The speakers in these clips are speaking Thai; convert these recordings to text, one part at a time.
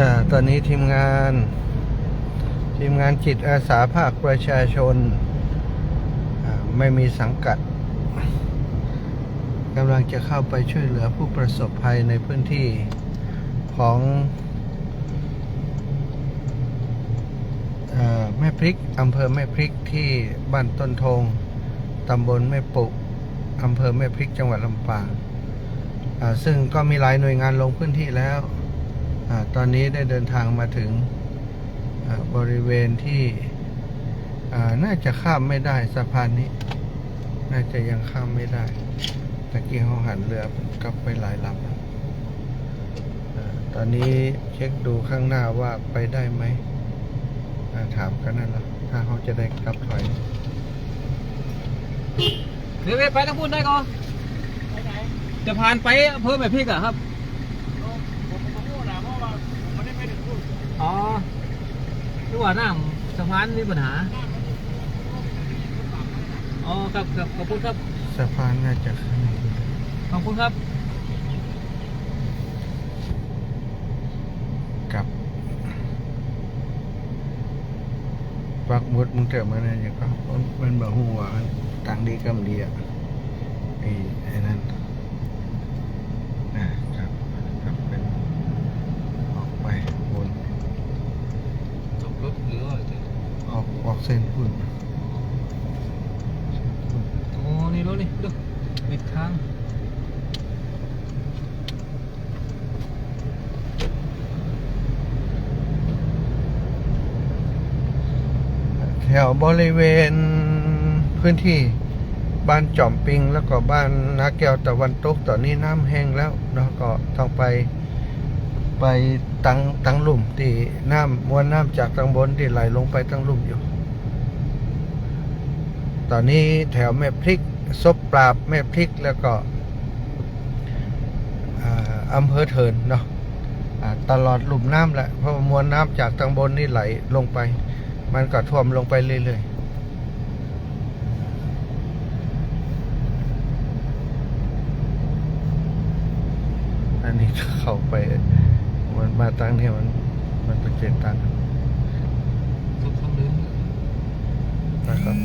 อ่าตอนนี้ทีมงาน ทีมงานจิตอาสาภาคประชาชน ไม่มีสังกัดกำลังจะเข้าไปช่วยเหลือผู้ประสบภัยในพื้นที่ของอแม่พริกอำเภอแม่พริกที่บ้านต้นทงตำบลแม่ปุอำเภอแม่พริกจังหวัดลำปางซึ่งก็มีหลายหน่วยงานลงพื้นที่แล้ว อตอนนี้ได้เดินทางมาถึงบริเวณที่น่าจะข้ามไม่ได้สะพานนี้ น่าจะยังข้ามไม่ได้ตะกี้เขาหันเรือกลับไปหลายลำตอนนี้เช็คดูข้างหน้าว่าไปได้ไหมถามกันนั่นแหละถ้าเขาจะได้กลับถอยเดี๋ยวไปต้องพูดได้ก่อนจะผ่านไปอำเภอแม่พริกอะครับ อ๋อคือว่าน้ำสะพานมีปัญหา อ๋อครับครับขอบคุณครับสะพานน่าจะข้างในขอบคุณครับ กลับปักหมุดมึงเถอะมาเนี่ยอย่างก็มันแบบหัวาต่างดีกำดีอะไอ้ไอ้นั่นนะครับครับเป็นออกไปวน จบรถหรือว่า ออกออก เส้นพุ่นโอ้นี่รถนี่ดูปิดทางแถวบริเวณพื้นที่บ้านจอมปิงแล้วก็บ้านนาแก้วตะวันตกตอนนี้น้ำแห้งแล้วเนาะก็ต้องไปไปตังตังหลุมที่น้ำมวลน้ำจากตังบนที่ไหลลงไปตังหลุมอยู่ต อนนี้แถวแม่พริกซบปราบแม่พริกแล้วก็อำเภอเถินเนาะตลอดหลุมน้ำแหละเพราะมวลน้ำจากตังบนนี่ไหลลงไป มันก็ท่วมลงไปเรื่อยๆอันนี้เข้าไปมันมาตั้งเนี่ยมันมันเป็นเจนตังทุกทางเดินนะครับ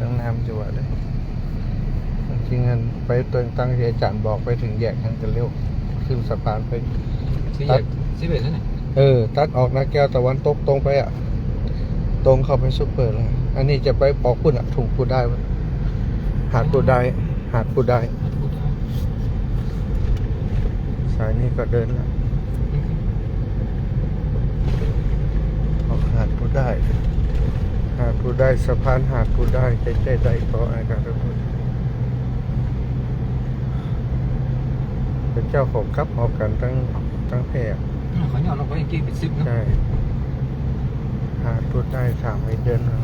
ตั้งน้ำจังหวะเลยจริงๆอันไปตัวตั้งที่อาจารย์บอกไปถึงแยกทางกันเร็วขึ้นสะพานไปสี่แยกสิบเอ็ดนั่นแหละเออ ตัดออกนาแก้วตะวันตกตรงไปอะ ตรงเข้าไปซุปเปอร์เลยอันนี้จะไปปอกคุณอะถูกกูได้ไหมหาดกูได้หาดกูได้สายนี้ก็เดินแล้วออกหาดกูได้หาด กูได้สะพานหาดกูได้ใจใจใดก็อายกันทุกคนเป็นเจ้าของครับออกกันตั้งตั้งแพร่ขอเนี่ยเราไปยังกี่เป็นสิบนะใช่หาตัวได้สามไอเดือนแล้ว